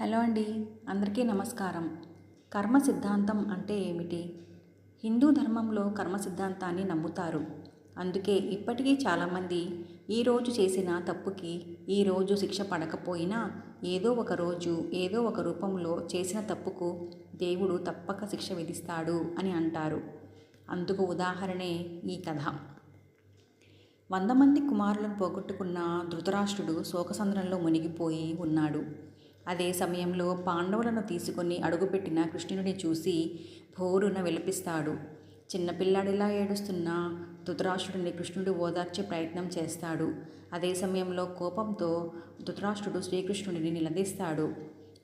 Hello అండి అందరికీ నమస్కారం. కర్మ సిద్ధాంతం అంటే ఏమిటి? హిందూ ధర్మంలో కర్మ సిద్ధాంతాన్ని నమ్ముతారు. అందుకే ఇప్పటికీ చాలామంది ఈరోజు చేసిన తప్పుకి ఈరోజు శిక్ష పడకపోయినా ఏదో ఒక రోజు ఏదో ఒక రూపంలో చేసిన తప్పుకు దేవుడు తప్పక శిక్ష విధిస్తాడు అని అంటారు. అందుకు ఉదాహరణే ఈ కథ. వంద మంది కుమారులను పోగొట్టుకున్న ధృతరాష్ట్రుడు శోకసంద్రంలో మునిగిపోయి ఉన్నాడు. అదే సమయంలో పాండవులను తీసుకొని అడుగుపెట్టిన కృష్ణుడిని చూసి భోరున విలపిస్తాడు. చిన్నపిల్లాడిలా ఏడుస్తున్న ధృతరాష్ట్రుడిని కృష్ణుడు ఓదార్చే ప్రయత్నం చేస్తాడు. అదే సమయంలో కోపంతో ధృతరాష్ట్రుడు శ్రీకృష్ణుడిని నిలదీస్తాడు.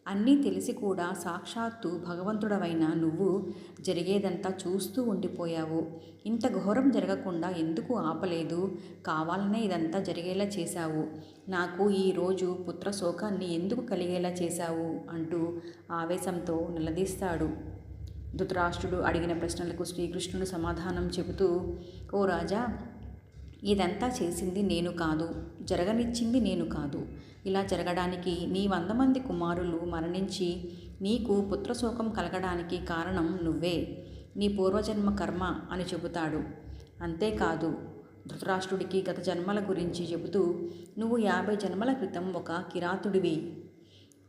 అన్నీ తెలిసి కూడా సాక్షాత్తు భగవంతుడవైన నువ్వు జరిగేదంతా చూస్తూ ఉండిపోయావు. ఇంత ఘోరం జరగకుండా ఎందుకు ఆపలేదు? కావాలనే ఇదంతా జరిగేలా చేశావు. నాకు ఈరోజు పుత్రశోకాన్ని ఎందుకు కలిగేలా చేశావు? అంటూ ఆవేశంతో నిలదీస్తాడు. ధృతరాష్ట్రుడు అడిగిన ప్రశ్నలకు శ్రీకృష్ణుడు సమాధానం చెబుతూ ఓ రాజా ఇదంతా చేసింది నేను కాదు జరగనిచ్చింది నేను కాదు. ఇలా జరగడానికి నీ వంద మంది కుమారులు మరణించి నీకు పుత్రశోకం కలగడానికి కారణం నువ్వే. నీ పూర్వజన్మ కర్మ అని చెబుతాడు. అంతేకాదు ధృతరాష్ట్రుడికి గత జన్మల గురించి చెబుతూ నువ్వు యాభై జన్మల క్రితం ఒక కిరాతుడివి.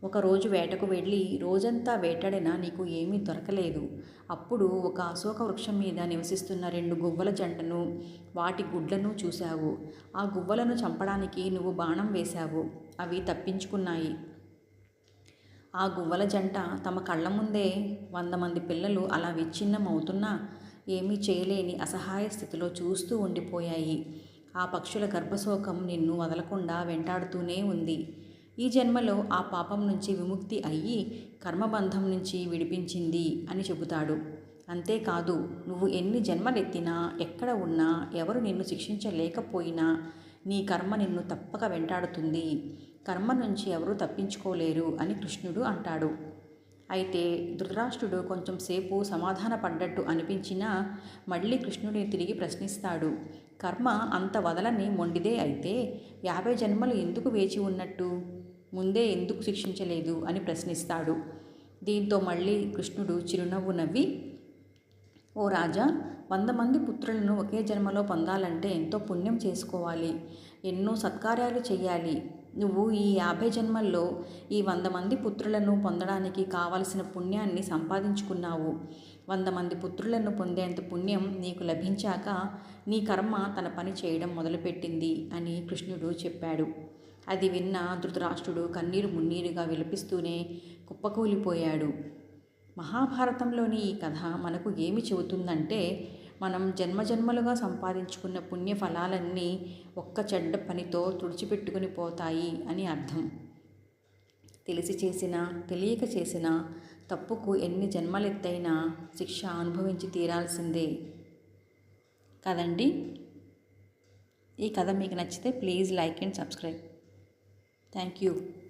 ఒకరోజు వేటకు వెళ్ళి రోజంతా వేటాడినా నీకు ఏమీ దొరకలేదు. అప్పుడు ఒక అశోక వృక్షం మీద నివసిస్తున్న రెండు గువ్వల జంటను వాటి గుడ్లను చూశావు. ఆ గువ్వలను చంపడానికి నువ్వు బాణం వేశావు. అవి తప్పించుకున్నాయి. ఆ గువ్వల జంట తమ కళ్ళ ముందే వంద మంది పిల్లలు అలా విచ్ఛిన్నం అవుతున్నా ఏమీ చేయలేని అసహాయ స్థితిలో చూస్తూ ఉండిపోయాయి. ఆ పక్షుల గర్భశోకం నిన్ను వదలకుండా వెంటాడుతూనే ఉంది. ఈ జన్మలో ఆ పాపం నుంచి విముక్తి అయ్యి కర్మబంధం నుంచి విడిపించింది అని చెబుతాడు. అంతేకాదు నువ్వు ఎన్ని జన్మలెత్తినా ఎక్కడ ఉన్నా ఎవరు నిన్ను శిక్షించలేకపోయినా నీ కర్మ నిన్ను తప్పక వెంటాడుతుంది. కర్మ నుంచి ఎవరూ తప్పించుకోలేరు అని కృష్ణుడు అంటాడు. అయితే ధృతరాష్ట్రుడు కొంచెం సేపు సమాధాన పడ్డట్టు అనిపించినా మళ్ళీ కృష్ణుడిని తిరిగి ప్రశ్నిస్తాడు. కర్మ అంత వదలని మొండిదే అయితే యాభై జన్మలు ఎందుకు వేచి ఉన్నట్టు? ముందే ఎందుకు శిక్షించలేదు అని ప్రశ్నిస్తాడు. దీంతో మళ్ళీ కృష్ణుడు చిరునవ్వు నవ్వి ఓ రాజా వంద మంది పుత్రులను ఒకే జన్మలో పొందాలంటే ఎంతో పుణ్యం చేసుకోవాలి. ఎన్నో సత్కార్యాలు చేయాలి నువ్వు ఈ యాభై జన్మల్లో ఈ వంద మంది పుత్రులను పొందడానికి కావలసిన పుణ్యాన్ని సంపాదించుకున్నావు. వంద మంది పుత్రులను పొందేంత పుణ్యం నీకు లభించాక నీ కర్మ తన పని చేయడం మొదలుపెట్టింది అని కృష్ణుడు చెప్పాడు. అది విన్న ధృతరాష్ట్రుడు కన్నీరు మున్నీరుగా విలపిస్తూనే కుప్పకూలిపోయాడు. మహాభారతంలోని ఈ కథ మనకు ఏమి చెబుతుందంటే మనం జన్మజన్మలుగా సంపాదించుకున్న పుణ్య ఫలాలన్నీ ఒక్క చెడ్డ పనితో తుడిచిపెట్టుకుని పోతాయి అని అర్థం. తెలిసి చేసిన తెలియక చేసిన తప్పుకు ఎన్ని జన్మలెత్తైనా శిక్ష అనుభవించి తీరాల్సిందే. కదండి? ఈ కథ మీకు నచ్చితే please like and subscribe. Thank you.